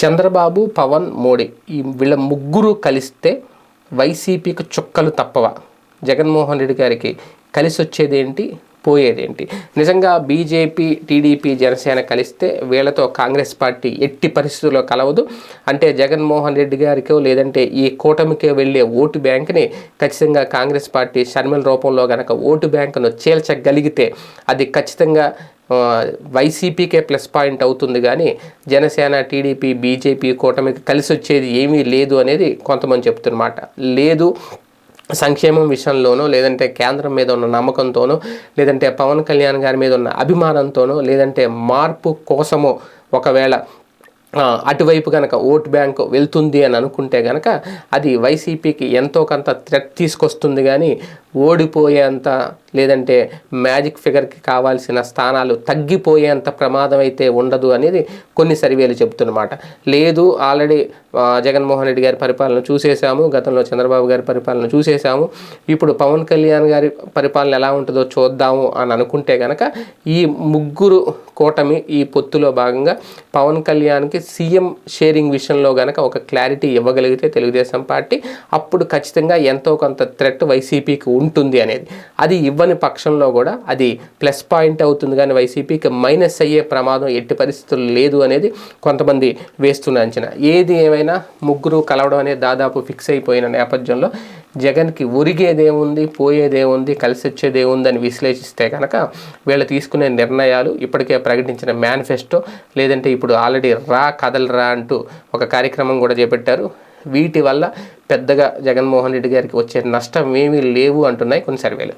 చంద్రబాబు పవన్ మోడీ ఈ వీళ్ళ ముగ్గురు కలిస్తే వైసీపీకి చుక్కలు తప్పవ. జగన్మోహన్ రెడ్డి గారికి కలిసి వచ్చేదేంటి పోయేదేంటి? నిజంగా బీజేపీ టీడీపీ జనసేన కలిస్తే వీళ్ళతో కాంగ్రెస్ పార్టీ ఎట్టి పరిస్థితుల్లో కలవదు. అంటే జగన్మోహన్ రెడ్డి గారికో లేదంటే ఈ కూటమికే వెళ్ళే ఓటు బ్యాంక్ని ఖచ్చితంగా కాంగ్రెస్ పార్టీ షర్మిల రూపంలో కనుక ఓటు బ్యాంకును చీల్చగలిగితే అది ఖచ్చితంగా వైసీపీకే ప్లస్ పాయింట్ అవుతుంది కానీ జనసేన టీడీపీ బీజేపీ కూటమికి కలిసి వచ్చేది ఏమీ లేదు అనేది కొంతమంది చెప్తున్నమాట. లేదు సంక్షేమం విషయంలోనో లేదంటే కేంద్రం మీద ఉన్న నమ్మకంతోనో లేదంటే పవన్ కళ్యాణ్ గారి మీద ఉన్న అభిమానంతోనో లేదంటే మార్పు కోసమో ఒకవేళ అటువైపు కనుక ఓట్ బ్యాంక్ వెళ్తుంది అని అనుకుంటే కనుక అది వైసీపీకి ఎంతో కొంత థ్రెట్ తీసుకొస్తుంది కానీ ఓడిపోయేంత లేదంటే మ్యాజిక్ ఫిగర్కి కావాల్సిన స్థానాలు తగ్గిపోయేంత ప్రమాదం అయితే ఉండదు అనేది కొన్ని సర్వేలు చెబుతున్నమాట. లేదు ఆల్రెడీ జగన్మోహన్ రెడ్డి గారి పరిపాలన చూసేసాము గతంలో చంద్రబాబు గారి పరిపాలన చూసేసాము ఇప్పుడు పవన్ కళ్యాణ్ గారి పరిపాలన ఎలా ఉంటుందో చూద్దాము అని అనుకుంటే కనుక ఈ ముగ్గురు కూటమి ఈ పొత్తులో భాగంగా పవన్ కళ్యాణ్కి సీఎం షేరింగ్ విషయంలో కనుక ఒక క్లారిటీ ఇవ్వగలిగితే తెలుగుదేశం పార్టీ అప్పుడు ఖచ్చితంగా ఎంతో కొంత థ్రెట్ వైసీపీకి ఉంటుంది అనేది. అది ఇవ్వని పక్షంలో కూడా అది ప్లస్ పాయింట్ అవుతుంది. కానీ వైసీపీకి మైనస్ అయ్యే ప్రమాదం ఎట్టి పరిస్థితులు లేదు అనేది కొంతమంది వేస్తున్న అంచనా. ఏది ఏమైనా ముగ్గురు కలవడం అనేది దాదాపు ఫిక్స్ అయిపోయిన నేపథ్యంలో జగన్కి ఒరిగేదేముంది పోయేదేముంది కలిసి వచ్చేదేముంది అని విశ్లేషిస్తే కనుక వీళ్ళు తీసుకునే నిర్ణయాలు ఇప్పటికే ప్రకటించిన మేనిఫెస్టో లేదంటే ఇప్పుడు ఆల్రెడీ రా కదలరా అంటూ ఒక కార్యక్రమం కూడా చేపట్టారు. వీటి వల్ల పెద్దగా జగన్మోహన్ రెడ్డి గారికి వచ్చే నష్టం ఏమీ లేవు అంటున్నాయి కొన్ని సర్వేలు.